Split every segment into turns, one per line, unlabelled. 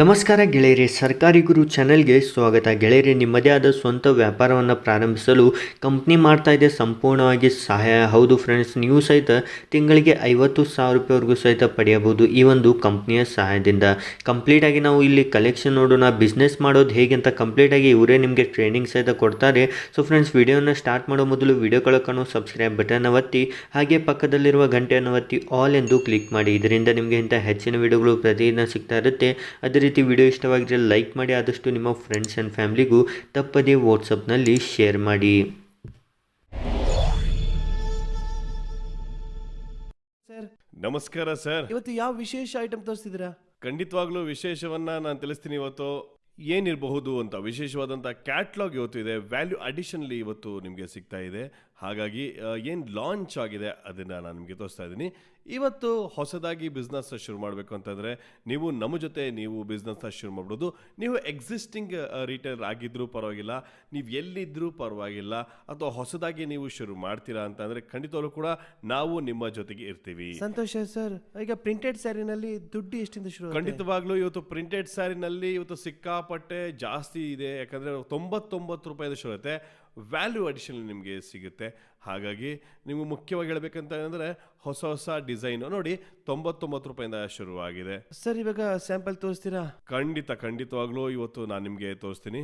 ನಮಸ್ಕಾರ ಗೆಳೆಯರಿ, ಸರ್ಕಾರಿ ಗುರು ಚಾನೆಲ್ಗೆ ಸ್ವಾಗತ. ಗೆಳೆಯರಿ, ನಿಮ್ಮದೇ ಆದ ಸ್ವಂತ ವ್ಯಾಪಾರವನ್ನು ಪ್ರಾರಂಭಿಸಲು ಕಂಪ್ನಿ ಮಾಡ್ತಾ ಇದೆ, ಸಂಪೂರ್ಣವಾಗಿ ಸಹಾಯ. ಹೌದು ಫ್ರೆಂಡ್ಸ್ ನೀವು ಸಹಿತ ತಿಂಗಳಿಗೆ ಐವತ್ತು ಸಾವಿರ ರೂಪಾಯಿವರೆಗೂ ಸಹಿತ ಪಡೆಯಬಹುದು ಈ ಒಂದು ಕಂಪ್ನಿಯ ಸಹಾಯದಿಂದ. ಕಂಪ್ಲೀಟಾಗಿ ನಾವು ಇಲ್ಲಿ ಕಲೆಕ್ಷನ್ ನೋಡೋಣ. ಬಿಸ್ನೆಸ್ ಮಾಡೋದು ಹೇಗೆ ಅಂತ ಕಂಪ್ಲೀಟಾಗಿ ಇವರೇ ನಿಮಗೆ ಟ್ರೈನಿಂಗ್ ಸಹಿತ ಕೊಡ್ತಾರೆ. ಸೊ ಫ್ರೆಂಡ್ಸ್ ವಿಡಿಯೋನ ಸ್ಟಾರ್ಟ್ ಮಾಡೋ ಮೊದಲು ವಿಡಿಯೋ ಕಳ್ಕೊಂಡು ಸಬ್ಸ್ಕ್ರೈಬ್ ಬಟನ್ ಒತ್ತಿ, ಹಾಗೆ ಪಕ್ಕದಲ್ಲಿರುವ ಗಂಟೆಯನ್ನು ಒತ್ತಿ ಆಲ್ ಎಂದು ಕ್ಲಿಕ್ ಮಾಡಿ. ಇದರಿಂದ ನಿಮಗೆ ಇಂಥ ಹೆಚ್ಚಿನ ವಿಡಿಯೋಗಳು ಪ್ರತಿದಿನ ಸಿಗ್ತಾ ಇರುತ್ತೆ. ಅದೇ ರೀತಿ ವಿಡಿಯೋ ಇಷ್ಟವಾಗಿದ್ರೆ ಲೈಕ್ ಮಾಡಿ ಆದಷ್ಟು ನಿಮ್ಮ ಫ್ರೆಂಡ್ಸ್ ಆ್ಯಂಡ್ ಫ್ಯಾಮ್ಲಿಗೂ ತಪ್ಪದೇ ವಾಟ್ಸಪ್ನಲ್ಲಿ ಶೇರ್ ಮಾಡಿ.
ಸರ್
ನಮಸ್ಕಾರ ಸರ್
ಇವತ್ತು ಯಾವ ವಿಶೇಷ ಐಟಮ್ ತೋರಿಸ್ತಿದ್ದೀರಾ
ಖಂಡಿತವಾಗ್ಲೂ ವಿಶೇಷವನ್ನ ನಾನು ತಿಳಿಸ್ತೀನಿ ಇವತ್ತು. ಏನಿರಬಹುದು ಅಂತ ವಿಶೇಷವಾದಂಥ ಕ್ಯಾಟ್ಲಾಗ್ ಇವತ್ತು ಇದೆ. ವ್ಯಾಲ್ಯೂ ಅಡಿಷನ್ಲಿ ಇವತ್ತು ನಿಮಗೆ ಸಿಗ್ತಾ ಇದೆ. ಹಾಗಾಗಿ ಏನು ಲಾಂಚ್ ಆಗಿದೆ ಅದನ್ನು ನಾನು ನಿಮಗೆ ತೋರಿಸ್ತಾ ಇದ್ದೀನಿ. ಇವತ್ತು ಹೊಸದಾಗಿ ಬಿಸ್ನೆಸ್ನ ಶುರು ಮಾಡಬೇಕು ಅಂತಂದರೆ ನೀವು ನಮ್ಮ ಜೊತೆ ನೀವು ಬಿಸ್ನೆಸ್ನ ಶುರು ಮಾಡ್ಬೋದು ನೀವು ಎಕ್ಸಿಸ್ಟಿಂಗ್ ರಿಟೇಲರ್ ಆಗಿದ್ದರೂ ಪರವಾಗಿಲ್ಲ ನೀವು ಎಲ್ಲಿದ್ದರೂ ಪರವಾಗಿಲ್ಲ ಅಥವಾ ಹೊಸದಾಗಿ ನೀವು ಶುರು ಮಾಡ್ತೀರಾ ಅಂತಂದರೆ ಖಂಡಿತವಾಗ್ಲೂ ಕೂಡ ನಾವು ನಿಮ್ಮ ಜೊತೆಗೆ ಇರ್ತೀವಿ.
ಸಂತೋಷ ಸರ್. ಈಗ ಪ್ರಿಂಟೆಡ್ ಸ್ಯಾರಿನಲ್ಲಿ ದುಡ್ಡು ಎಷ್ಟಿಂದ ಶುರು
ಖಂಡಿತವಾಗ್ಲೂ ಇವತ್ತು ಪ್ರಿಂಟೆಡ್ ಸ್ಯಾರಿನಲ್ಲಿ ಇವತ್ತು ಸಿಕ್ಕಾಪಟ್ಟೆ ಜಾಸ್ತಿ ಇದೆ. ಯಾಕಂದರೆ ತೊಂಬತ್ತೊಂಬತ್ತು ರೂಪಾಯಿಂದ ಶುರು ಇರುತ್ತೆ ವ್ಯಾಲ್ಯೂ ಅಡಿಷನ್ ನಿಮಗೆ ಸಿಗುತ್ತೆ. ಹಾಗಾಗಿ ನಿಮಗೆ ಮುಖ್ಯವಾಗಿ ಹೇಳಬೇಕಂತ ಅಂದರೆ ಹೊಸ ಹೊಸ ಡಿಸೈನ್ ನೋಡಿ ತೊಂಬತ್ತೊಂಬತ್ತು ರೂಪಾಯಿಂದ ಶುರುವಾಗಿದೆ.
ಸರ್ ಇವಾಗ ಸ್ಯಾಂಪಲ್ ತೋರಿಸ್ತೀರಾ?
ಖಂಡಿತ ಖಂಡಿತವಾಗ್ಲೂ ಇವತ್ತು ನಾನು ನಿಮಗೆ ತೋರಿಸ್ತೀನಿ.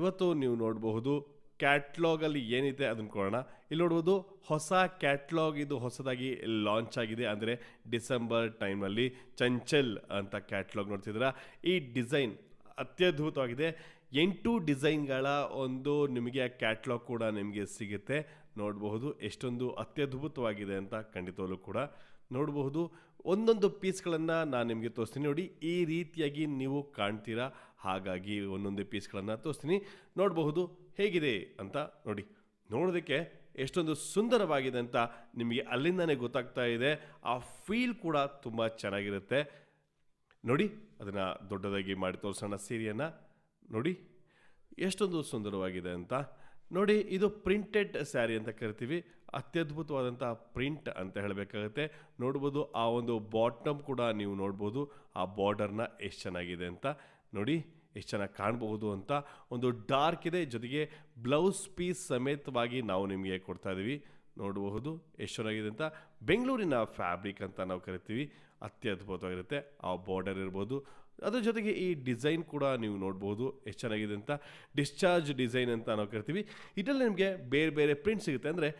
ಇವತ್ತು ನೀವು ನೋಡಬಹುದು ಕ್ಯಾಟ್ಲಾಗಲ್ಲಿ ಏನಿದೆ ಅದನ್ನ ಕೊಡೋಣ. ಇಲ್ಲಿ ನೋಡ್ಬೋದು ಹೊಸ ಕ್ಯಾಟ್ಲಾಗ್ ಇದು ಹೊಸದಾಗಿ ಲಾಂಚ್ ಆಗಿದೆ. ಅಂದರೆ ಡಿಸೆಂಬರ್ ಟೈಮಲ್ಲಿ ಚಂಚಲ್ ಅಂತ ಕ್ಯಾಟ್ಲಾಗ್ ನೋಡ್ತಿದ್ದೀರಾ? ಈ ಡಿಸೈನ್ ಅತ್ಯದ್ಭುತವಾಗಿದೆ. ಎಂಟು ಡಿಸೈನ್ಗಳ ಒಂದು ನಿಮಗೆ ಕ್ಯಾಟ್ಲಾಗ್ ಕೂಡ ನಿಮಗೆ ಸಿಗುತ್ತೆ. ನೋಡಬಹುದು ಎಷ್ಟೊಂದು ಅತ್ಯದ್ಭುತವಾಗಿದೆ ಅಂತ ಖಂಡಿತವಲ್ಲೂ ಕೂಡ ನೋಡಬಹುದು. ಒಂದೊಂದು ಪೀಸ್ಗಳನ್ನು ನಾನು ನಿಮಗೆ ತೋರಿಸ್ತೀನಿ ನೋಡಿ. ಈ ರೀತಿಯಾಗಿ ನೀವು ಕಾಣ್ತೀರಾ? ಹಾಗಾಗಿ ಒಂದೊಂದು ಪೀಸ್ಗಳನ್ನು ತೋರಿಸ್ತೀನಿ. ನೋಡಬಹುದು ಹೇಗಿದೆ ಅಂತ ನೋಡಿ. ನೋಡೋದಕ್ಕೆ ಎಷ್ಟೊಂದು ಸುಂದರವಾಗಿದೆ ಅಂತ ನಿಮಗೆ ಅಲ್ಲಿಂದನೇ ಗೊತ್ತಾಗ್ತಾ ಇದೆ. ಆ ಫೀಲ್ ಕೂಡ ತುಂಬ ಚೆನ್ನಾಗಿರುತ್ತೆ. ನೋಡಿ, ಅದನ್ನು ದೊಡ್ಡದಾಗಿ ಮಾಡಿ ತೋರಿಸೋಣ ಸೀರೆಯನ್ನು. ನೋಡಿ, ಎಷ್ಟೊಂದು ಸುಂದರವಾಗಿದೆ ಅಂತ. ನೋಡಿ, ಇದು ಪ್ರಿಂಟೆಡ್ ಸ್ಯಾರಿ ಅಂತ ಕರಿತೀವಿ. ಅತ್ಯದ್ಭುತವಾದಂಥ ಪ್ರಿಂಟ್ ಅಂತ ಹೇಳಬೇಕಾಗುತ್ತೆ. ನೋಡ್ಬೋದು, ಆ ಒಂದು ಬಾಟಮ್ ಕೂಡ ನೀವು ನೋಡ್ಬೋದು. ಆ ಬಾರ್ಡರ್ನ ಎಷ್ಟು ಚೆನ್ನಾಗಿದೆ ಅಂತ. ನೋಡಿ, ಎಷ್ಟು ಚೆನ್ನಾಗಿ ಕಾಣಬಹುದು ಅಂತ. ಒಂದು ಡಾರ್ಕ್ ಇದೆ, ಜೊತೆಗೆ ಬ್ಲೌಸ್ ಪೀಸ್ ಸಮೇತವಾಗಿ ನಾವು ನಿಮಗೆ ಕೊಡ್ತಾ ಇದ್ದೀವಿ ನೋಡಬಹುದು, ಎಷ್ಟು ಚೆನ್ನಾಗಿದೆ ಅಂತ. ಬೆಂಗಳೂರಿನ ಫ್ಯಾಬ್ರಿಕ್ ಅಂತ ನಾವು ಕರಿತೀವಿ. ಅತ್ಯದ್ಭುತವಾಗಿರುತ್ತೆ. ಆ ಬಾರ್ಡರ್ ಇರ್ಬೋದು. ಅದ್ರ ಜೊತೆಗೆ ಈ ಡಿಸೈನ್ ಕೂಡ ನೀವು ನೋಡ್ಬೋದು, ಎಷ್ಟು ಚೆನ್ನಾಗಿದೆ ಅಂತ. ಡಿಸ್ಚಾರ್ಜ್ ಡಿಸೈನ್ ಅಂತ ನಾವು ಕರಿತೀವಿ. ಇದರಲ್ಲಿ ನಿಮಗೆ ಬೇರೆ ಬೇರೆ ಪ್ರಿಂಟ್ ಸಿಗುತ್ತೆ. ಅಂದರೆ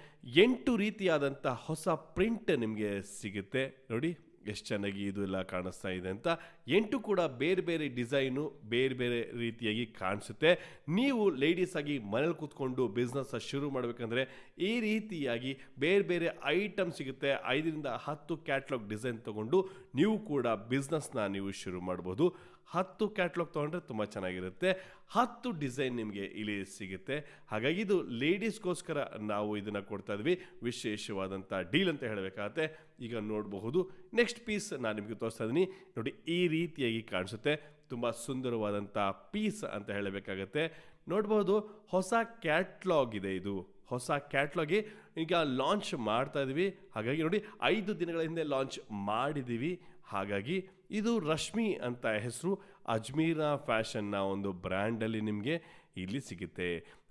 ಎಂಟು ರೀತಿಯಾದಂಥ ಹೊಸ ಪ್ರಿಂಟ್ ನಿಮಗೆ ಸಿಗುತ್ತೆ. ನೋಡಿ. ಎಷ್ಟು ಚೆನ್ನಾಗಿ ಇದು ಎಲ್ಲ ಕಾಣಿಸ್ತಾ ಇದೆ ಅಂತ ಎಂಟು ಕೂಡ ಬೇರೆ ಬೇರೆ ಡಿಸೈನು, ಬೇರೆ ಬೇರೆ ರೀತಿಯಾಗಿ ಕಾಣಿಸುತ್ತೆ. ನೀವು ಲೇಡೀಸ್ ಆಗಿ ಮನೇಲಿ ಕೂತ್ಕೊಂಡು ಬಿಸ್ನೆಸ್ ಶುರು ಮಾಡಬೇಕಂದ್ರೆ ಈ ರೀತಿಯಾಗಿ ಬೇರೆ ಬೇರೆ ಐಟಮ್ ಸಿಗುತ್ತೆ. ಐದರಿಂದ ಹತ್ತು ಕ್ಯಾಟ್ಲಾಗ್ ಡಿಸೈನ್ ತಗೊಂಡು ನೀವು ಕೂಡ ಬಿಸ್ನೆಸ್ನ ನೀವು ಶುರು ಮಾಡ್ಬೋದು. ಹತ್ತು ಕ್ಯಾಟ್ಲಾಗ್ ತೊಗೊಂಡ್ರೆ ತುಂಬ ಚೆನ್ನಾಗಿರುತ್ತೆ. ಹತ್ತು ಡಿಸೈನ್ ನಿಮಗೆ ಇಲ್ಲಿ ಸಿಗುತ್ತೆ. ಹಾಗಾಗಿ ಇದು ಲೇಡೀಸ್ಗೋಸ್ಕರ ನಾವು ಇದನ್ನು ಕೊಡ್ತಾ ಇದ್ವಿ. ವಿಶೇಷವಾದಂಥ ಡೀಲ್ ಅಂತ ಹೇಳಬೇಕಾಗತ್ತೆ. ಈಗ ನೋಡಬಹುದು. ನೆಕ್ಸ್ಟ್ ಪೀಸ್ ನಾನು ನಿಮಗೆ ತೋರಿಸ್ತಾ ಇದ್ದೀನಿ. ನೋಡಿ, ಈ ರೀತಿಯಾಗಿ ಕಾಣಿಸುತ್ತೆ. ತುಂಬ ಸುಂದರವಾದಂಥ ಪೀಸ್ ಅಂತ ಹೇಳಬೇಕಾಗತ್ತೆ. ನೋಡ್ಬೋದು ಹೊಸ ಕ್ಯಾಟ್ಲಾಗ್ ಇದೆ ಇದು. ಹೊಸ ಕ್ಯಾಟ್ಲಾಗಿ ಈಗ ಲಾಂಚ್ ಮಾಡ್ತಾ ಇದ್ವಿ ಹಾಗಾಗಿ ನೋಡಿ, ಐದು ದಿನಗಳ ಹಿಂದೆ ಲಾಂಚ್ ಮಾಡಿದ್ದೀವಿ. ಹಾಗಾಗಿ ಇದು ರಶ್ಮಿ ಅಂತ ಹೆಸರು ಅಜ್ಮೀರಾ ಫ್ಯಾಷನ್ನ ಒಂದು ಬ್ರ್ಯಾಂಡಲ್ಲಿ ನಿಮಗೆ ಇಲ್ಲಿ ಸಿಗುತ್ತೆ.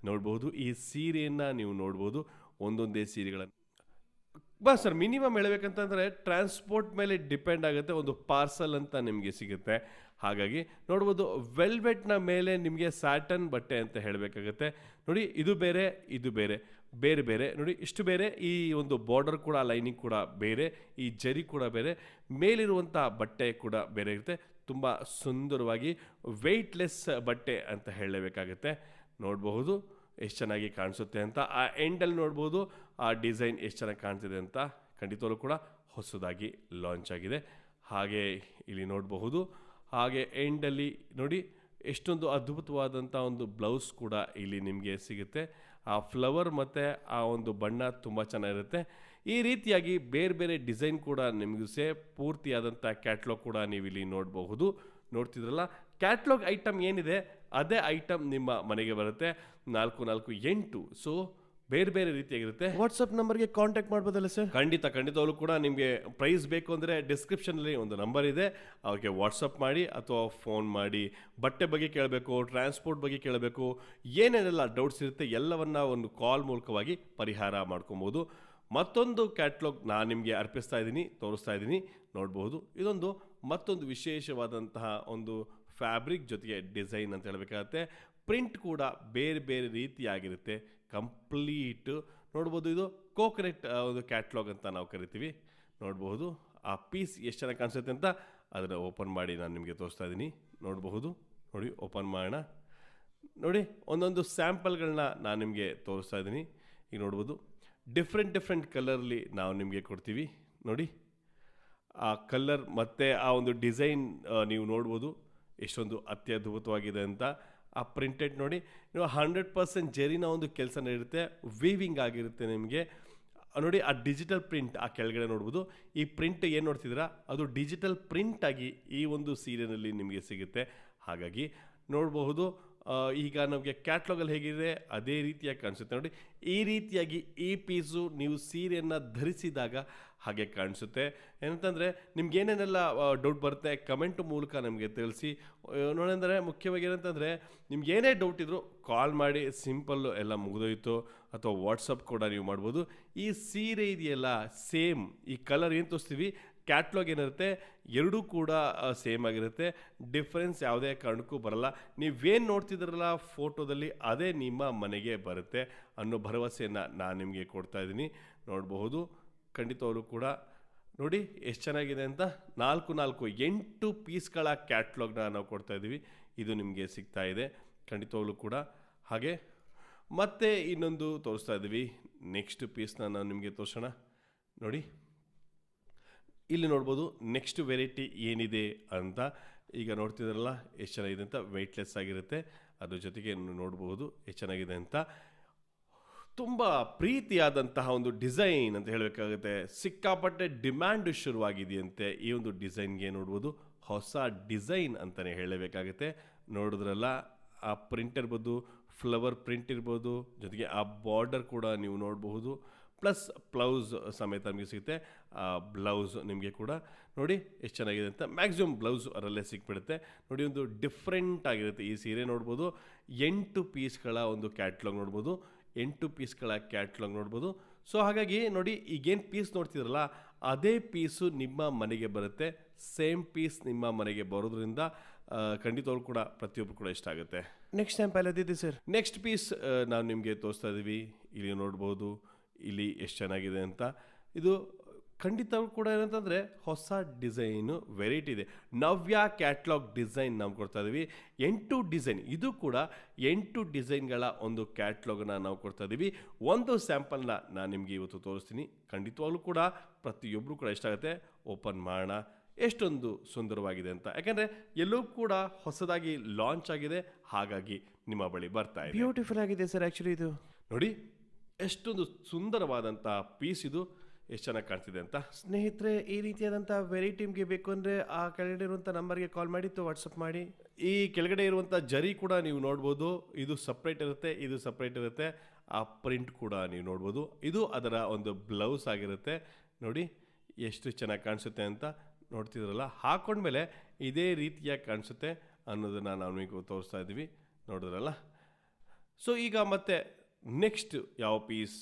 ನೋಡ್ಬೋದು, ಈ ಸೀರೆಯನ್ನು ನೀವು ನೋಡ್ಬೋದು, ಒಂದೊಂದೇ ಸೀರೆಗಳನ್ನು. ಬಾ ಸರ್, ಮಿನಿಮಮ್ ಹೇಳಬೇಕಂತಂದರೆ ಟ್ರಾನ್ಸ್ಪೋರ್ಟ್ ಮೇಲೆ ಡಿಪೆಂಡ್ ಆಗುತ್ತೆ, ಒಂದು ಪಾರ್ಸಲ್ ಅಂತ ನಿಮಗೆ ಸಿಗುತ್ತೆ. ಹಾಗಾಗಿ ನೋಡ್ಬೋದು, ವೆಲ್ವೆಟ್ನ ಮೇಲೆ ನಿಮಗೆ ಸ್ಯಾಟನ್ ಬಟ್ಟೆ ಅಂತ ಹೇಳಬೇಕಾಗತ್ತೆ. ನೋಡಿ, ಇದು ಬೇರೆ ಇದು ಬೇರೆ. ಬೇರೆ ಬೇರೆ. ನೋಡಿ, ಇಷ್ಟು ಬೇರೆ, ಈ ಒಂದು ಬಾರ್ಡರ್ ಕೂಡ ಲೈನಿಂಗ್ ಕೂಡ ಬೇರೆ, ಈ ಜರಿ ಕೂಡ ಬೇರೆ ಮೇಲಿರುವಂಥ ಬಟ್ಟೆ ಕೂಡ ಬೇರೆ ಇರುತ್ತೆ. ತುಂಬ ಸುಂದರವಾಗಿ ವೆಯ್ಟ್ಲೆಸ್ ಬಟ್ಟೆ ಅಂತ ಹೇಳಲೇಬೇಕಾಗುತ್ತೆ ನೋಡಬಹುದು ಎಷ್ಟು ಚೆನ್ನಾಗಿ ಕಾಣಿಸುತ್ತೆ ಅಂತ. ಆ ಎಂಡಲ್ಲಿ ನೋಡ್ಬೋದು ಆ ಡಿಸೈನ್ ಎಷ್ಟು ಚೆನ್ನಾಗಿ ಕಾಣ್ತಿದೆ ಅಂತ. ಖಂಡಿತವಾಗ್ಲೂ ಕೂಡ ಹೊಸದಾಗಿ ಲಾಂಚ್ ಆಗಿದೆ. ಹಾಗೆ ಇಲ್ಲಿ ನೋಡಬಹುದು. ಹಾಗೆ ಎಂಡಲ್ಲಿ ನೋಡಿ, ಎಷ್ಟೊಂದು ಅದ್ಭುತವಾದಂಥ ಒಂದು ಬ್ಲೌಸ್ ಕೂಡ ಇಲ್ಲಿ ನಿಮಗೆ ಸಿಗುತ್ತೆ. ಆ ಫ್ಲವರ್ ಮತ್ತು ಆ ಒಂದು ಬಣ್ಣ ತುಂಬ ಚೆನ್ನಾಗಿರುತ್ತೆ. ಈ ರೀತಿಯಾಗಿ ಬೇರೆ ಬೇರೆ ಡಿಸೈನ್ ಕೂಡ ನಿಮಗೆ ಸೇ ಪೂರ್ತಿಯಾದಂಥ ಕ್ಯಾಟ್ಲಾಗ್ ಕೂಡ ನೀವು ಇಲ್ಲಿ ನೋಡಬಹುದು. ನೋಡ್ತಿದ್ರಲ್ಲ? ಕ್ಯಾಟ್ಲಾಗ್ ಐಟಮ್ ಏನಿದೆ, ಅದೇ ಐಟಮ್ ನಿಮ್ಮ ಮನೆಗೆ ಬರುತ್ತೆ. ನಾಲ್ಕು ನಾಲ್ಕು ಎಂಟು. ಸೊ ಬೇರೆ ಬೇರೆ ರೀತಿಯಾಗಿರುತ್ತೆ.
ವಾಟ್ಸಪ್ ನಂಬರ್ಗೆ ಕಾಂಟ್ಯಾಕ್ಟ್ ಮಾಡ್ಬೋದಲ್ಲ ಸರ್
ಖಂಡಿತ ಖಂಡಿತವಾಗ್ಲೂ ಕೂಡ ನಿಮಗೆ ಪ್ರೈಸ್ ಬೇಕು ಅಂದರೆ ಡಿಸ್ಕ್ರಿಪ್ಷನಲ್ಲಿ ಒಂದು ನಂಬರ್ ಇದೆ. ಅವ್ರಿಗೆ ವಾಟ್ಸಪ್ ಮಾಡಿ ಅಥವಾ ಫೋನ್ ಮಾಡಿ. ಬಟ್ಟೆ ಬಗ್ಗೆ ಕೇಳಬೇಕು ಟ್ರಾನ್ಸ್ಪೋರ್ಟ್ ಬಗ್ಗೆ ಕೇಳಬೇಕು ಏನೇನೆಲ್ಲ ಡೌಟ್ಸ್ ಇರುತ್ತೆ ಎಲ್ಲವನ್ನ ಒಂದು ಕಾಲ್ ಮೂಲಕವಾಗಿ ಪರಿಹಾರ ಮಾಡ್ಕೊಬೋದು. ಮತ್ತೊಂದು ಕ್ಯಾಟ್ಲಾಗ್ ನಾನು ನಿಮಗೆ ಅರ್ಪಿಸ್ತಾ ಇದ್ದೀನಿ ತೋರಿಸ್ತಾ ಇದ್ದೀನಿ. ನೋಡ್ಬೋದು. ಇದೊಂದು ಮತ್ತೊಂದು ವಿಶೇಷವಾದಂತಹ ಒಂದು ಫ್ಯಾಬ್ರಿಕ್ ಜೊತೆಗೆ ಡಿಸೈನ್ ಅಂತ ಹೇಳಬೇಕಾಗತ್ತೆ. ಪ್ರಿಂಟ್ ಕೂಡ ಬೇರೆ ಬೇರೆ ರೀತಿಯಾಗಿರುತ್ತೆ. ಕಂಪ್ಲೀಟ್ ನೋಡ್ಬೋದು ಇದು ಕೋಕ್ರೆಟ್ ಒಂದು ಕ್ಯಾಟ್ಲಾಗ್ ಅಂತ ನಾವು ಕರಿತೀವಿ. ನೋಡಬಹುದು ಆ ಪೀಸ್ ಎಷ್ಟು ಚೆನ್ನಾಗಿ ಕಾಣಿಸುತ್ತೆ ಅಂತ ಅದನ್ನು ಓಪನ್ ಮಾಡಿ ನಾನು ನಿಮಗೆ ತೋರಿಸ್ತಾ ಇದ್ದೀನಿ ನೋಡಬಹುದು. ನೋಡಿ, ಓಪನ್ ಮಾಡೋಣ. ನೋಡಿ, ಒಂದೊಂದು ಸ್ಯಾಂಪಲ್ಗಳನ್ನ ನಾನು ನಿಮಗೆ ತೋರಿಸ್ತಾ ಇದ್ದೀನಿ ಈಗ ನೋಡ್ಬೋದು. ಡಿಫ್ರೆಂಟ್ ಡಿಫ್ರೆಂಟ್ ಕಲರ್ಲಿ ನಾವು ನಿಮಗೆ ಕೊಡ್ತೀವಿ. ನೋಡಿ, ಆ ಕಲರ್ ಮತ್ತು ಆ ಒಂದು ಡಿಸೈನ್ ನೀವು ನೋಡ್ಬೋದು ಎಷ್ಟೊಂದು ಅತ್ಯದ್ಭುತವಾಗಿದೆ ಅಂತ. ಆ ಪ್ರಿಂಟೆಡ್ ನೋಡಿ. ನೀವು ಹಂಡ್ರೆಡ್ ಪರ್ಸೆಂಟ್ ಜೆರಿನ ಒಂದು ಕೆಲಸ ನಡೆಯುತ್ತೆ ವೀವಿಂಗ್ ಆಗಿರುತ್ತೆ ನಿಮಗೆ. ನೋಡಿ, ಆ ಡಿಜಿಟಲ್ ಪ್ರಿಂಟ್ ಆ ಕೆಳಗಡೆ ನೋಡ್ಬೋದು. ಈ ಪ್ರಿಂಟ್ ಏನು ನೋಡ್ತಿದ್ದೀರಾ? ಅದು ಡಿಜಿಟಲ್ ಪ್ರಿಂಟಾಗಿ ಈ ಒಂದು ಸೀರೆನಲ್ಲಿ ನಿಮಗೆ ಸಿಗುತ್ತೆ. ಹಾಗಾಗಿ ನೋಡಬಹುದು. ಈಗ ನಮಗೆ ಕ್ಯಾಟ್ಲಾಗಲ್ಲಿ ಹೇಗಿದೆ, ಅದೇ ರೀತಿಯಾಗಿ ಕಾಣಿಸುತ್ತೆ. ನೋಡಿ, ಈ ರೀತಿಯಾಗಿ ಈ ಪೀಸು ನೀವು ಸೀರೆಯನ್ನು ಧರಿಸಿದಾಗ ಹಾಗೆ ಕಾಣಿಸುತ್ತೆ. ಏನಂತಂದರೆ, ನಿಮ್ಗೆ ಏನೇನೆಲ್ಲ ಡೌಟ್ ಬರುತ್ತೆ ಕಮೆಂಟ್ ಮೂಲಕ ನಮಗೆ ತಿಳಿಸಿ. ನೋಡಂದರೆ ಮುಖ್ಯವಾಗಿ ಏನಂತಂದರೆ, ನಿಮ್ಗೆ ಏನೇ ಡೌಟ್ ಇದ್ದರೂ ಕಾಲ್ ಮಾಡಿ ಸಿಂಪಲ್ಲು ಎಲ್ಲ ಮುಗಿದೋಯ್ತು. ಅಥವಾ ವಾಟ್ಸಪ್ ಕೂಡ ನೀವು ಮಾಡ್ಬೋದು. ಈ ಸೀರೆ ಇದೆಯಲ್ಲ ಸೇಮ್ ಈ ಕಲರ್ ಏನು ತೋರಿಸ್ತೀವಿ? ಕ್ಯಾಟ್ಲಾಗ್ ಏನಿರುತ್ತೆ, ಎರಡೂ ಕೂಡ ಸೇಮ್ ಆಗಿರುತ್ತೆ. ಡಿಫ್ರೆನ್ಸ್ ಯಾವುದೇ ಕಾರಣಕ್ಕೂ ಬರಲ್ಲ. ನೀವೇನು ನೋಡ್ತಿದ್ರಲ್ಲ ಫೋಟೋದಲ್ಲಿ, ಅದೇ ನಿಮ್ಮ ಮನೆಗೆ ಬರುತ್ತೆ ಅನ್ನೋ ಭರವಸೆಯನ್ನು ನಾನು ನಿಮಗೆ ಕೊಡ್ತಾ ಇದ್ದೀನಿ. ನೋಡಬಹುದು. ಖಂಡಿತವರು ಕೂಡ. ನೋಡಿ, ಎಷ್ಟು ಚೆನ್ನಾಗಿದೆ ಅಂತ. ನಾಲ್ಕು ನಾಲ್ಕು, ಎಂಟು ಪೀಸ್ಗಳ ಕ್ಯಾಟ್ಲಾಗ್ನ ನಾವು ಕೊಡ್ತಾ ಇದ್ದೀವಿ. ಇದು ನಿಮಗೆ ಸಿಗ್ತಾ ಇದೆ. ಖಂಡಿತವಾಗ್ಲೂ ಕೂಡ. ಹಾಗೆ, ಮತ್ತೆ ಇನ್ನೊಂದು ತೋರಿಸ್ತಾ ಇದ್ದೀವಿ. ನೆಕ್ಸ್ಟ್ ಪೀಸ್ನ ನಾನು ನಿಮಗೆ ತೋರಿಸೋಣ. ನೋಡಿ. ಇಲ್ಲಿ ನೋಡ್ಬೋದು ನೆಕ್ಸ್ಟ್ ವೆರೈಟಿ ಏನಿದೆ ಅಂತ. ಈಗ ನೋಡ್ತಿದ್ರಲ್ಲ, ಎಷ್ಟು ಚೆನ್ನಾಗಿದೆ ಅಂತ ವೆಯ್ಟ್ಲೆಸ್ ಆಗಿರುತ್ತೆ. ಅದ್ರ ಜೊತೆಗೆ ನೋಡ್ಬೋದು ಎಷ್ಟು ಚೆನ್ನಾಗಿದೆ ಅಂತ. ತುಂಬ ಪ್ರೀತಿಯಾದಂತಹ ಒಂದು ಡಿಸೈನ್ ಅಂತ ಹೇಳಬೇಕಾಗುತ್ತೆ. ಸಿಕ್ಕಾಪಟ್ಟೆ ಡಿಮ್ಯಾಂಡ್ ಶುರುವಾಗಿದೆಯಂತೆ ಈ ಒಂದು ಡಿಸೈನ್ಗೆ ನೋಡ್ಬೋದು. ಹೊಸ ಡಿಸೈನ್ ಅಂತಲೇ ಹೇಳಬೇಕಾಗುತ್ತೆ. ನೋಡಿದ್ರಲ್ಲ, ಆ ಪ್ರಿಂಟ್ ಇರ್ಬೋದು ಫ್ಲವರ್ ಪ್ರಿಂಟ್ ಇರ್ಬೋದು, ಜೊತೆಗೆ ಆ ಬಾರ್ಡರ್ ಕೂಡ ನೀವು ನೋಡಬಹುದು. ಪ್ಲಸ್ ಬ್ಲೌಸ್ ಸಮೇತ ನಿಮಗೆ ಸಿಗುತ್ತೆ ಬ್ಲೌಸ್ ನಿಮಗೆ ಕೂಡ. ನೋಡಿ ಎಷ್ಟು ಚೆನ್ನಾಗಿದೆ ಅಂತ. ಮ್ಯಾಕ್ಸಿಮಮ್ ಬ್ಲೌಸ್ ಅದರಲ್ಲೇ ಸಿಕ್ಬಿಡುತ್ತೆ. ನೋಡಿ ಒಂದು ಡಿಫ್ರೆಂಟ್ ಆಗಿರುತ್ತೆ ಈ ಸೀರೆ ನೋಡ್ಬೋದು. ಎಂಟು ಪೀಸ್ಗಳ ಒಂದು ಕ್ಯಾಟ್ಲಾಗ್ ನೋಡ್ಬೋದು. ಎಂಟು ಪೀಸ್ಗಳ ಕ್ಯಾಟ್ಲಾಗ್ ನೋಡ್ಬೋದು. ಸೊ ಹಾಗಾಗಿ ನೋಡಿ ಈಗೇನು ಪೀಸ್ ನೋಡ್ತಿದ್ರಲ್ಲ ಅದೇ ಪೀಸು ನಿಮ್ಮ ಮನೆಗೆ ಬರುತ್ತೆ. ಸೇಮ್ ಪೀಸ್ ನಿಮ್ಮ ಮನೆಗೆ ಬರೋದ್ರಿಂದ ಖಂಡಿತ ಖಂಡಿತವಾಗ್ಲೂ ಕೂಡ ಪ್ರತಿಯೊಬ್ಬರು ಕೂಡ ಇಷ್ಟ ಆಗುತ್ತೆ.
ನೆಕ್ಸ್ಟ್ ಟೈಮ್ ಅದಿದೆ ಸರ್
ನೆಕ್ಸ್ಟ್ ಪೀಸ್ ನಾವು ನಿಮಗೆ ತೋರಿಸ್ತಾ ಇದ್ದೀವಿ ಇಲ್ಲಿ ನೋಡ್ಬೋದು. ಇಲ್ಲಿ ಎಷ್ಟು ಚೆನ್ನಾಗಿದೆ ಅಂತ. ಇದು ಖಂಡಿತ ಕೂಡ ಏನಂತಂದರೆ ಹೊಸ ಡಿಸೈನು ವೆರೈಟಿ ಇದೆ. ನವ್ಯ ಕ್ಯಾಟ್ಲಾಗ್ ಡಿಸೈನ್ ನಾವು ಕೊಡ್ತಾ ಇದ್ದೀವಿ ಎಂಟು ಡಿಸೈನ್ ಇದು ಕೂಡ ಎಂಟು ಡಿಸೈನ್ಗಳ ಒಂದು ಕ್ಯಾಟ್ಲಾಗನ್ನ ನಾವು ಕೊಡ್ತಾ ಇದ್ದೀವಿ ಒಂದು ಸ್ಯಾಂಪಲ್ನ ನಾನು ನಿಮಗೆ ಇವತ್ತು ತೋರಿಸ್ತೀನಿ. ಖಂಡಿತವಾಗ್ಲೂ ಕೂಡ ಪ್ರತಿಯೊಬ್ಬರು ಕೂಡ ಇಷ್ಟ ಆಗುತ್ತೆ. ಓಪನ್ ಮಾಡೋಣ. ಎಷ್ಟೊಂದು ಸುಂದರವಾಗಿದೆ ಅಂತ. ಯಾಕಂದರೆ ಎಲ್ಲೂ ಕೂಡ ಹೊಸದಾಗಿ ಲಾಂಚ್ ಆಗಿದೆ. ಹಾಗಾಗಿ ನಿಮ್ಮ ಬಳಿ ಬರ್ತಾ ಇದೆ.
ಬ್ಯೂಟಿಫುಲ್ ಆಗಿದೆ ಸರ್ ಆ್ಯಕ್ಚುಲಿ ಇದು.
ನೋಡಿ ಎಷ್ಟೊಂದು ಸುಂದರವಾದಂಥ ಪೀಸ್ ಇದು. ಎಷ್ಟು ಚೆನ್ನಾಗಿ ಕಾಣ್ತಿದೆ ಅಂತ.
ಸ್ನೇಹಿತರೆ, ಈ ರೀತಿಯಾದಂಥ ವೆರೈಟಿಮ್ಗೆ ಬೇಕು ಅಂದರೆ ಆ ಕೆಳಗಡೆ ಇರುವಂಥ ನಂಬರ್ಗೆ ಕಾಲ್ ಮಾಡಿ ವಾಟ್ಸಪ್ ಮಾಡಿ.
ಈ ಕೆಳಗಡೆ ಇರುವಂಥ ಜರಿ ಕೂಡ ನೀವು ನೋಡ್ಬೋದು. ಇದು ಸಪ್ರೇಟ್ ಇರುತ್ತೆ, ಇದು ಸಪ್ರೇಟ್ ಇರುತ್ತೆ. ಆ ಪ್ರಿಂಟ್ ಕೂಡ ನೀವು ನೋಡ್ಬೋದು. ಇದು ಅದರ ಒಂದು ಬ್ಲೌಸ್ ಆಗಿರುತ್ತೆ. ನೋಡಿ, ಎಷ್ಟು ಚೆನ್ನಾಗಿ ಕಾಣಿಸುತ್ತೆ ಅಂತ ನೋಡ್ತಿದ್ರಲ್ಲ? ಹಾಕೊಂಡ್ಮೇಲೆ ಇದೇ ರೀತಿಯಾಗಿ ಕಾಣಿಸುತ್ತೆ ಅನ್ನೋದನ್ನು ನಾವು ನಿಮಗೆ ತೋರಿಸ್ತಾ ಇದ್ದೀವಿ ನೋಡಿದ್ರಲ್ಲ? ಸೊ ಈಗ ಮತ್ತೆ ನೆಕ್ಸ್ಟ್ ಯಾವ ಪೀಸ್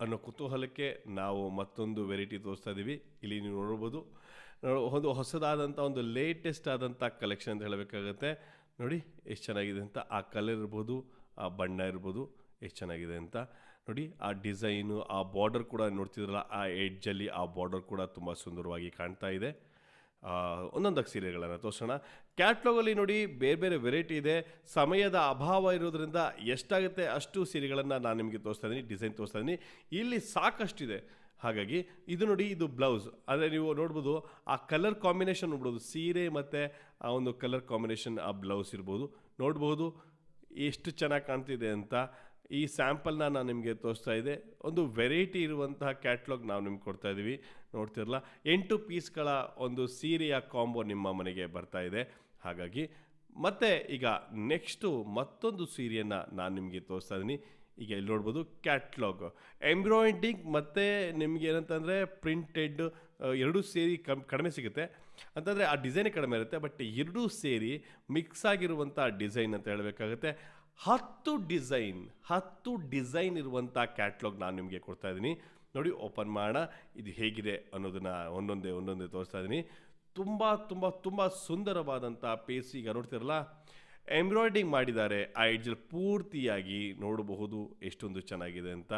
ಅನ್ನೋ ಕುತೂಹಲಕ್ಕೆ ನಾವು ಮತ್ತೊಂದು ವೆರೈಟಿ ತೋರಿಸ್ತಾ ಇದ್ದೀವಿ ಇಲ್ಲಿ ನೀವು ನೋಡ್ಬೋದು. ಒಂದು ಹೊಸದಾದಂಥ ಒಂದು ಲೇಟೆಸ್ಟ್ ಆದಂಥ ಕಲೆಕ್ಷನ್ ಅಂತ ಹೇಳಬೇಕಾಗತ್ತೆ. ನೋಡಿ, ಎಷ್ಟು ಚೆನ್ನಾಗಿದೆ ಅಂತ. ಆ ಕಲರ್ ಇರ್ಬೋದು, ಆ ಬಣ್ಣ ಇರ್ಬೋದು, ಎಷ್ಟು ಚೆನ್ನಾಗಿದೆ ಅಂತ. ನೋಡಿ, ಆ ಡಿಸೈನು ಆ ಬಾರ್ಡರ್ ಕೂಡ ನೋಡ್ತಿದ್ರಲ್ಲ, ಆ ಎಡ್ಜಲ್ಲಿ ಆ ಬಾರ್ಡರ್ ಕೂಡ ತುಂಬ ಸುಂದರವಾಗಿ ಕಾಣ್ತಾ ಇದೆ. ಒಂದೊಂದಕ್ಕೆ ಸೀರೆಗಳನ್ನು ತೋರಿಸೋಣ. ಕ್ಯಾಟ್ಲಾಗಲ್ಲಿ ನೋಡಿ ಬೇರೆ ಬೇರೆ ವೆರೈಟಿ ಇದೆ. ಸಮಯದ ಅಭಾವ ಇರೋದ್ರಿಂದ ಎಷ್ಟಾಗುತ್ತೆ ಅಷ್ಟು ಸೀರೆಗಳನ್ನು ನಾನು ನಿಮಗೆ ತೋರಿಸ್ತಾ ಇದ್ದೀನಿ ಡಿಸೈನ್ ತೋರಿಸ್ತಾ ಇದ್ದೀನಿ. ಇಲ್ಲಿ ಸಾಕಷ್ಟಿದೆ. ಹಾಗಾಗಿ ಇದು ನೋಡಿ, ಇದು ಬ್ಲೌಸ್ ಅಂದರೆ ನೀವು ನೋಡ್ಬೋದು, ಆ ಕಲರ್ ಕಾಂಬಿನೇಷನ್ ನೋಡ್ಬೋದು, ಸೀರೆ ಮತ್ತು ಆ ಒಂದು ಕಲರ್ ಕಾಂಬಿನೇಷನ್ ಆ ಬ್ಲೌಸ್ ಇರ್ಬೋದು. ನೋಡ್ಬೋದು ಎಷ್ಟು ಚೆನ್ನಾಗಿ ಕಾಣ್ತಿದೆ ಅಂತ ಈ ಸ್ಯಾಂಪಲ್ನ ನಾನು ನಿಮಗೆ ತೋರಿಸ್ತಾ ಇದೆ. ಒಂದು ವೆರೈಟಿ ಇರುವಂತಹ ಕ್ಯಾಟ್ಲಾಗ್ ನಾವು ನಿಮ್ಗೆ ಕೊಡ್ತಾ ಇದ್ದೀವಿ ನೋಡ್ತಿರಲ್ಲ ಎಂಟು ಪೀಸ್ಗಳ ಒಂದು ಸೀರೆಯ ಕಾಂಬೋ ನಿಮ್ಮ ಮನೆಗೆ ಬರ್ತಾ ಇದೆ. ಹಾಗಾಗಿ ಮತ್ತೆ ಈಗ ನೆಕ್ಸ್ಟು ಮತ್ತೊಂದು ಸೀರೆಯನ್ನು ನಾನು ನಿಮಗೆ ತೋರಿಸ್ತಾ ಇದ್ದೀನಿ. ಈಗ ಇಲ್ಲಿ ನೋಡ್ಬೋದು? ಕ್ಯಾಟ್ಲಾಗ್ ಎಂಬ್ರಾಯ್ಡಿಂಗ್ ಮತ್ತು ನಿಮಗೆ ಏನಂತಂದರೆ ಪ್ರಿಂಟೆಡ್ ಎರಡೂ ಸೇರಿ ಕಮ್, ಕಡಿಮೆ ಸಿಗುತ್ತೆ. ಅಂತಂದರೆ ಆ ಡಿಸೈನೇ ಕಡಿಮೆ ಇರುತ್ತೆ ಬಟ್ ಎರಡೂ ಸೇರಿ ಮಿಕ್ಸ್ ಆಗಿರುವಂಥ ಡಿಸೈನ್ ಅಂತ ಹೇಳಬೇಕಾಗುತ್ತೆ. ಹತ್ತು ಡಿಸೈನ್ ಹತ್ತು ಡಿಸೈನ್ ಇರುವಂಥ ಕ್ಯಾಟ್ಲಾಗ್ ನಾನು ನಿಮಗೆ ಕೊಡ್ತಾ ಇದ್ದೀನಿ. ನೋಡಿ ಓಪನ್ ಮಾಡೋಣ. ಇದು ಹೇಗಿದೆ ಅನ್ನೋದನ್ನು ಒಂದೊಂದೇ ಒಂದೊಂದೇ ತೋರಿಸ್ತಾ ಇದ್ದೀನಿ. ತುಂಬ ತುಂಬ ತುಂಬ ಸುಂದರವಾದಂಥ ಪೇಸ್ ಈಗ ನೋಡ್ತಿರಲ್ಲ? ಎಂಬ್ರಾಯ್ಡಿಂಗ್ ಮಾಡಿದ್ದಾರೆ. ಆ ಎಡ್ಜಲ್ಲಿ ಪೂರ್ತಿಯಾಗಿ ನೋಡಬಹುದು ಎಷ್ಟೊಂದು ಚೆನ್ನಾಗಿದೆ ಅಂತ.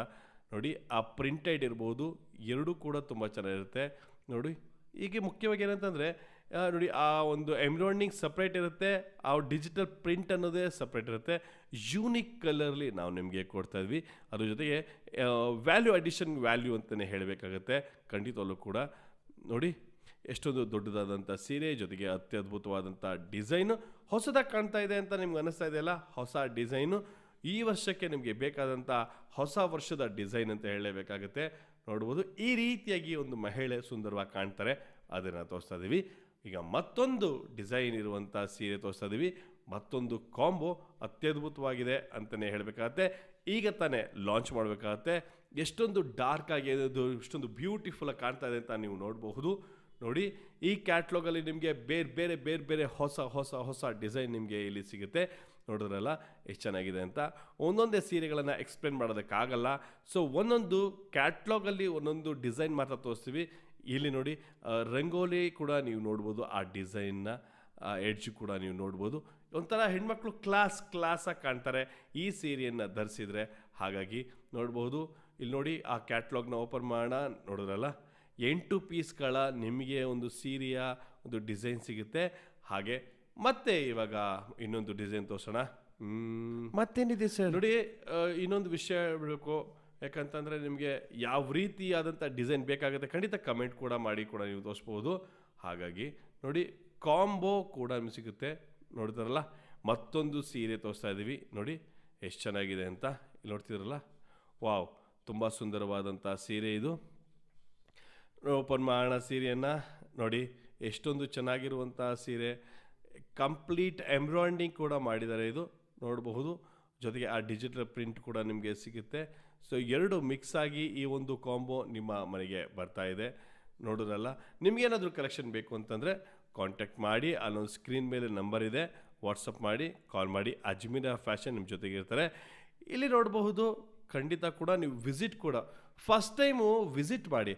ನೋಡಿ, ಆ ಪ್ರಿಂಟೆಡ್ ಇರ್ಬೋದು. ಎರಡೂ ಕೂಡ ತುಂಬ ಚೆನ್ನಾಗಿರುತ್ತೆ. ನೋಡಿ, ಹೀಗೆ ಮುಖ್ಯವಾಗಿ ಏನಂತಂದರೆ ನೋಡಿ, ಆ ಒಂದು ಎಂಬ್ರಾಯ್ಡಿಂಗ್ ಸಪ್ರೇಟ್ ಇರುತ್ತೆ. ಆ ಡಿಜಿಟಲ್ ಪ್ರಿಂಟ್ ಅನ್ನೋದೇ ಸಪ್ರೇಟ್ ಇರುತ್ತೆ. ಯೂನಿಕ್ ಕಲರ್ಲಿ ನಾವು ನಿಮಗೆ ಕೊಡ್ತಾ ಇದ್ವಿ. ಅದ್ರ ಜೊತೆಗೆ ವ್ಯಾಲ್ಯೂ ಅಡಿಷನ್ ವ್ಯಾಲ್ಯೂ ಅಂತಲೇ ಹೇಳಬೇಕಾಗತ್ತೆ. ಖಂಡಿತವಲ್ಲೂ ಕೂಡ. ನೋಡಿ ಎಷ್ಟೊಂದು ದೊಡ್ಡದಾದಂಥ ಸೀರೆ, ಜೊತೆಗೆ ಅತ್ಯದ್ಭುತವಾದಂಥ ಡಿಸೈನು ಹೊಸದಾಗಿ ಕಾಣ್ತಾ ಇದೆ ಅಂತ ನಿಮ್ಗೆ ಅನ್ನಿಸ್ತಾ ಇದೆಯಲ್ಲ ಹೊಸ ಡಿಸೈನು. ಈ ವರ್ಷಕ್ಕೆ ನಿಮಗೆ ಬೇಕಾದಂಥ ಹೊಸ ವರ್ಷದ ಡಿಸೈನ್ ಅಂತ ಹೇಳಲೇಬೇಕಾಗುತ್ತೆ. ನೋಡ್ಬೋದು, ಈ ರೀತಿಯಾಗಿ ಒಂದು ಮಹಿಳೆ ಸುಂದರವಾಗಿ ಕಾಣ್ತಾರೆ. ಅದನ್ನು ತೋರಿಸ್ತಾ ಇದ್ದೀವಿ ಈಗ ಮತ್ತೊಂದು ಡಿಸೈನ್ ಇರುವಂಥ ಸೀರೆ ತೋರಿಸ್ತಾ ಇದ್ದೀವಿ ಮತ್ತೊಂದು ಕಾಂಬೋ ಅತ್ಯದ್ಭುತವಾಗಿದೆ ಅಂತಲೇ ಹೇಳಬೇಕಾಗತ್ತೆ. ಈಗ ತಾನೇ ಲಾಂಚ್ ಮಾಡಬೇಕಾಗತ್ತೆ. ಎಷ್ಟೊಂದು ಡಾರ್ಕ್ ಆಗಿ, ಎಷ್ಟೊಂದು ಬ್ಯೂಟಿಫುಲ್ಲಾಗಿ ಕಾಣ್ತಾ ಇದೆ ಅಂತ ನೀವು ನೋಡಬಹುದು. ನೋಡಿ, ಈ ಕ್ಯಾಟ್ಲಾಗಲ್ಲಿ ನಿಮಗೆ ಬೇರೆ ಬೇರೆ ಬೇರೆ ಬೇರೆ ಹೊಸ ಹೊಸ ಹೊಸ ಡಿಸೈನ್ ನಿಮಗೆ ಇಲ್ಲಿ ಸಿಗುತ್ತೆ. ನೋಡಿದ್ರಲ್ಲ, ಎಷ್ಟು ಚೆನ್ನಾಗಿದೆ ಅಂತ. ಒಂದೊಂದೇ ಸೀರೆಗಳನ್ನು ಎಕ್ಸ್ಪ್ಲೇನ್ ಮಾಡೋದಕ್ಕಾಗಲ್ಲ. ಸೊ ಒಂದೊಂದು ಕ್ಯಾಟ್ಲಾಗಲ್ಲಿ ಒಂದೊಂದು ಡಿಸೈನ್ ಮಾತ್ರ ತೋರಿಸ್ತೀವಿ. ಇಲ್ಲಿ ನೋಡಿ ರಂಗೋಲಿ ಕೂಡ ನೀವು ನೋಡ್ಬೋದು, ಆ ಡಿಸೈನ್ನ ಎಡ್ಜ್ ಕೂಡ ನೀವು ನೋಡ್ಬೋದು. ಒಂಥರ ಹೆಣ್ಮಕ್ಳು ಕ್ಲಾಸ್ ಕ್ಲಾಸಾಗಿ ಕಾಣ್ತಾರೆ. ಈ ಸೀರೆಯನ್ನು ಧರಿಸಿದರೆ ಹಾಗಾಗಿ ನೋಡ್ಬೋದು. ಇಲ್ಲಿ ನೋಡಿ, ಆ ಕ್ಯಾಟ್ಲಾಗ್ನ ಓಪನ್ ಮಾಡೋಣ. ನೋಡಿದ್ರಲ್ಲ ಎಂಟು ಪೀಸ್ಗಳ ನಿಮಗೆ ಒಂದು ಸೀರೆಯ ಒಂದು ಡಿಸೈನ್ ಸಿಗುತ್ತೆ. ಹಾಗೆ ಮತ್ತೆ ಇವಾಗ ಇನ್ನೊಂದು ಡಿಸೈನ್ ತೋರಿಸೋಣ.
ಮತ್ತೇನಿದೆ ಸರ್?
ನೋಡಿ ಇನ್ನೊಂದು ವಿಷಯ ಹೇಳಬೇಕು. ಯಾಕಂತಂದರೆ ನಿಮಗೆ ಯಾವ ರೀತಿಯಾದಂಥ ಡಿಸೈನ್ ಬೇಕಾಗುತ್ತೆ ಖಂಡಿತ ಕಮೆಂಟ್ ಕೂಡ ಮಾಡಿ ಕೂಡ ನೀವು ತೋರಿಸ್ಬೋದು. ಹಾಗಾಗಿ ನೋಡಿ ಕಾಂಬೋ ಕೂಡ ಸಿಗುತ್ತೆ. ನೋಡ್ತಾರಲ್ಲ ಮತ್ತೊಂದು ಸೀರೆ ತೋರಿಸ್ತಾ ಇದ್ದೀವಿ ನೋಡಿ ಎಷ್ಟು ಚೆನ್ನಾಗಿದೆ ಅಂತ. ಇಲ್ಲಿ ನೋಡ್ತಿದ್ರಲ್ಲ ವಾವ್ ತುಂಬ ಸುಂದರವಾದಂಥ ಸೀರೆ ಇದು. ಓಪನ್ ಮಾಡೋಣ ಸೀರೆಯನ್ನು ನೋಡಿ, ಎಷ್ಟೊಂದು ಚೆನ್ನಾಗಿರುವಂಥ ಸೀರೆ. ಕಂಪ್ಲೀಟ್ ಎಂಬ್ರಾಯ್ಡಿಂಗ್ ಕೂಡ ಮಾಡಿದ್ದಾರೆ ಇದು. ನೋಡಬಹುದು. ಜೊತೆಗೆ ಆ ಡಿಜಿಟಲ್ ಪ್ರಿಂಟ್ ಕೂಡ ನಿಮಗೆ ಸಿಗುತ್ತೆ. ಸೊ ಎರಡು ಮಿಕ್ಸ್ ಆಗಿ ಈ ಒಂದು ಕಾಂಬೋ ನಿಮ್ಮ ಮನೆಗೆ ಬರ್ತಾ ಇದೆ. ನೋಡೋದಲ್ಲ ನಿಮಗೇನಾದರೂ ಕಲೆಕ್ಷನ್ ಬೇಕು ಅಂತಂದರೆ ಕಾಂಟ್ಯಾಕ್ಟ್ ಮಾಡಿ, ಅಲ್ಲೊಂದು ಸ್ಕ್ರೀನ್ ಮೇಲೆ ನಂಬರ್ ಇದೆ. ವಾಟ್ಸಪ್ ಮಾಡಿ ಕಾಲ್ ಮಾಡಿ. ಅಜ್ಮೀರ ಫ್ಯಾಷನ್ ನಿಮ್ಮ ಜೊತೆಗೆ ಇರ್ತಾರೆ. ಇಲ್ಲಿ ನೋಡಬಹುದು, ಖಂಡಿತ ಕೂಡ ನೀವು ವಿಸಿಟ್ ಕೂಡ ಫಸ್ಟ್ ಟೈಮು ವಿಸಿಟ್ ಮಾಡಿ.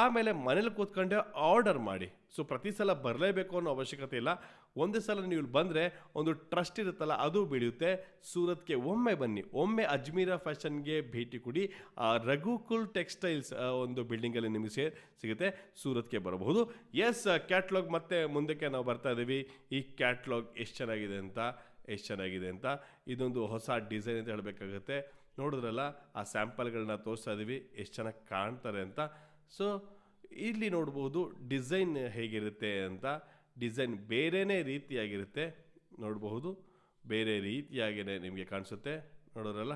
ಆಮೇಲೆ ಮನೇಲಿ ಕೂತ್ಕೊಂಡೆ ಆರ್ಡರ್ ಮಾಡಿ. ಸೊ ಪ್ರತಿ ಸಲ ಬರಲೇಬೇಕು ಅನ್ನೋ ಅವಶ್ಯಕತೆ ಇಲ್ಲ. ಒಂದೇ ಸಲ ನೀವು ಇಲ್ಲಿ ಬಂದರೆ ಒಂದು ಟ್ರಸ್ಟ್ ಇರುತ್ತಲ್ಲ, ಅದು ಬೆಳೆಯುತ್ತೆ. ಸೂರತ್ಗೆ ಒಮ್ಮೆ ಬನ್ನಿ. ಒಮ್ಮೆ ಅಜ್ಮೀರ ಫ್ಯಾಷನ್ಗೆ ಭೇಟಿ ಕೊಡಿ. ರಘುಕುಲ್ ಟೆಕ್ಸ್ಟೈಲ್ಸ್ ಒಂದು ಬಿಲ್ಡಿಂಗಲ್ಲಿ ನಿಮಗೆ ಸಿಗುತ್ತೆ. ಸೂರತ್ಗೆ ಬರಬಹುದು. ಎಸ್ ಕ್ಯಾಟ್ಲಾಗ್ ಮತ್ತೆ ಮುಂದಕ್ಕೆ ನಾವು ಬರ್ತಾ ಇದ್ದೀವಿ ಈ ಕ್ಯಾಟ್ಲಾಗ್ ಎಷ್ಟು ಚೆನ್ನಾಗಿದೆ ಅಂತ, ಎಷ್ಟು ಚೆನ್ನಾಗಿದೆ ಅಂತ. ಇದೊಂದು ಹೊಸ ಡಿಸೈನ್ ಅಂತ ಹೇಳಬೇಕಾಗತ್ತೆ. ನೋಡಿದ್ರಲ್ಲ, ಆ ಸ್ಯಾಂಪಲ್ಗಳನ್ನ ತೋರಿಸ್ತಾ ಇದ್ದೀವಿ ಎಷ್ಟು ಚೆನ್ನಾಗಿ ಕಾಣ್ತಾರೆ ಅಂತ. ಸೊ ಇಲ್ಲಿ ನೋಡ್ಬೋದು, ಡಿಸೈನ್ ಹೇಗಿರುತ್ತೆ ಅಂತ. ಡಿಸೈನ್ ಬೇರೆಯೇ ರೀತಿಯಾಗಿರುತ್ತೆ. ನೋಡಬಹುದು ಬೇರೆ ರೀತಿಯಾಗಿಯೇ ನಿಮಗೆ ಕಾಣಿಸುತ್ತೆ. ನೋಡೋರಲ್ಲ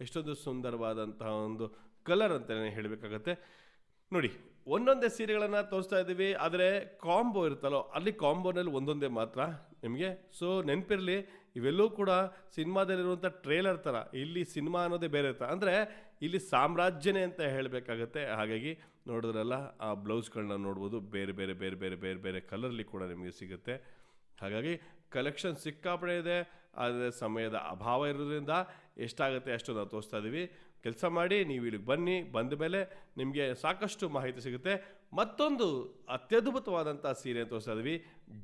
ಎಷ್ಟೊಂದು ಸುಂದರವಾದಂತಹ ಒಂದು ಕಲರ್ ಅಂತಲೇ ಹೇಳಬೇಕಾಗತ್ತೆ. ನೋಡಿ, ಒಂದೊಂದೇ ಸೀರೆಗಳನ್ನು ತೋರಿಸ್ತಾ ಇದ್ದೀವಿ ಆದರೆ ಕಾಂಬೋ ಇರುತ್ತಲ್ಲೋ, ಅಲ್ಲಿ ಕಾಂಬೋನಲ್ಲಿ ಒಂದೊಂದೇ ಮಾತ್ರ ನಿಮಗೆ. ಸೊ ನೆನಪಿರಲಿ ಇವೆಲ್ಲೂ ಕೂಡ ಸಿನಿಮಾದಲ್ಲಿರುವಂಥ ಟ್ರೇಲರ್ ಥರ, ಇಲ್ಲಿ ಸಿನಿಮಾ ಅನ್ನೋದೇ ಬೇರೆ ಥರ ಅಂದರೆ ಇಲ್ಲಿ ಸಾಮ್ರಾಜ್ಯನೇ ಅಂತ ಹೇಳಬೇಕಾಗತ್ತೆ. ಹಾಗಾಗಿ ನೋಡಿದ್ರಲ್ಲ, ಆ ಬ್ಲೌಸ್ಗಳನ್ನ ನೋಡ್ಬೋದು. ಬೇರೆ ಬೇರೆ ಬೇರೆ ಬೇರೆ ಬೇರೆ ಬೇರೆ ಕಲರ್ಲಿ ಕೂಡ ನಿಮಗೆ ಸಿಗುತ್ತೆ. ಹಾಗಾಗಿ ಕಲೆಕ್ಷನ್ ಸಿಕ್ಕಾಪಡೆ ಇದೆ. ಆದರೆ ಸಮಯದ ಅಭಾವ ಇರೋದ್ರಿಂದ ಎಷ್ಟಾಗುತ್ತೆ ಅಷ್ಟು ನಾವು ತೋರಿಸ್ತಾ ಇದ್ದೀವಿ. ಕೆಲಸ ಮಾಡಿ, ನೀವು ಇಲ್ಲಿಗೆ ಬನ್ನಿ, ಬಂದ ಮೇಲೆ ನಿಮಗೆ ಸಾಕಷ್ಟು ಮಾಹಿತಿ ಸಿಗುತ್ತೆ. ಮತ್ತೊಂದು ಅತ್ಯದ್ಭುತವಾದಂಥ ಸೀರೆ ತೋರಿಸ್ತಾ ಇದ್ದೀವಿ.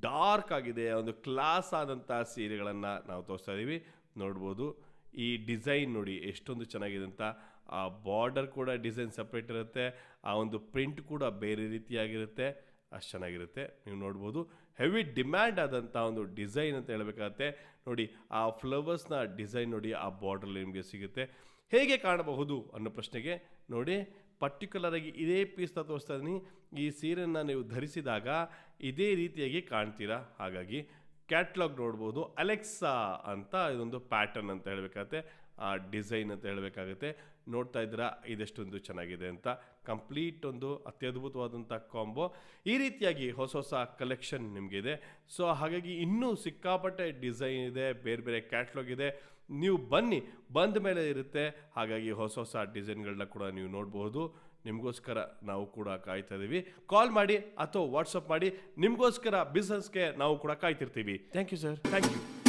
ಡಾರ್ಕ್ ಆಗಿದೆ, ಒಂದು ಕ್ಲಾಸ್ ಆದಂಥ ಸೀರೆಗಳನ್ನು ನಾವು ತೋರಿಸ್ತಾ ಇದ್ದೀವಿ ನೋಡ್ಬೋದು, ಈ ಡಿಸೈನ್ ನೋಡಿ ಎಷ್ಟೊಂದು ಚೆನ್ನಾಗಿದೆ ಅಂತ. ಆ ಬಾರ್ಡರ್ ಕೂಡ ಡಿಸೈನ್ ಸಪ್ರೇಟ್ ಇರುತ್ತೆ, ಆ ಒಂದು ಪ್ರಿಂಟ್ ಕೂಡ ಬೇರೆ ರೀತಿಯಾಗಿರುತ್ತೆ, ಅಷ್ಟು ಚೆನ್ನಾಗಿರುತ್ತೆ. ನೀವು ನೋಡ್ಬೋದು, ಹೆವಿ ಡಿಮ್ಯಾಂಡ್ ಆದಂಥ ಒಂದು ಡಿಸೈನ್ ಅಂತ ಹೇಳಬೇಕಾಗತ್ತೆ. ನೋಡಿ, ಆ ಫ್ಲವರ್ಸ್ನ ಡಿಸೈನ್ ನೋಡಿ ಆ ಬಾರ್ಡರ್ ನಿಮಗೆ ಸಿಗುತ್ತೆ. ಹೇಗೆ ಕಾಣಬಹುದು ಅನ್ನೋ ಪ್ರಶ್ನೆಗೆ ನೋಡಿ ಪರ್ಟಿಕ್ಯುಲರ್ ಆಗಿ ಇದೇ ಪೀಸ್ನ ತೋರಿಸ್ತಾ ಇದ್ದೀನಿ. ಈ ಸೀರೆಯನ್ನು ನೀವು ಧರಿಸಿದಾಗ ಇದೇ ರೀತಿಯಾಗಿ ಕಾಣ್ತೀರಾ? ಹಾಗಾಗಿ ಕ್ಯಾಟ್ಲಾಗ್ ನೋಡ್ಬೋದು. ಅಲೆಕ್ಸಾ ಅಂತ ಇದೊಂದು ಪ್ಯಾಟರ್ನ್ ಅಂತ ಹೇಳಬೇಕಾಗತ್ತೆ. ಆ ಡಿಸೈನ್ ಅಂತ ಹೇಳಬೇಕಾಗುತ್ತೆ. ನೋಡ್ತಾ ಇದ್ದೀರಾ? ಇದೆಷ್ಟೊಂದು ಚೆನ್ನಾಗಿದೆ ಅಂತ. ಕಂಪ್ಲೀಟ್ ಒಂದು ಅತ್ಯದ್ಭುತವಾದಂಥ ಕಾಂಬೋ ಈ ರೀತಿಯಾಗಿ ಹೊಸ ಹೊಸ ಕಲೆಕ್ಷನ್ ನಿಮಗಿದೆ ಸೊ ಹಾಗಾಗಿ ಇನ್ನೂ ಸಿಕ್ಕಾಪಟ್ಟೆ ಡಿಸೈನ್ ಇದೆ, ಬೇರೆ ಬೇರೆ ಕ್ಯಾಟ್ಲಾಗ್ ಇದೆ. ನೀವು ಬನ್ನಿ ಬಂದ ಮೇಲೆ ಇರುತ್ತೆ. ಹಾಗಾಗಿ ಹೊಸ ಹೊಸ ಡಿಸೈನ್ಗಳನ್ನ ಕೂಡ ನೀವು ನೋಡಬಹುದು. ನಿಮಗೋಸ್ಕರ ನಾವು ಕೂಡ ಕಾಯ್ತಾ ಇದ್ದೀವಿ ಕಾಲ್ ಮಾಡಿ ಅಥವಾ ವಾಟ್ಸಪ್ ಮಾಡಿ ನಿಮಗೋಸ್ಕರ ಬಿಸ್ನೆಸ್ಗೆ ನಾವು ಕೂಡ ಕಾಯ್ತಿರ್ತೀವಿ.
Thank you sir
thank you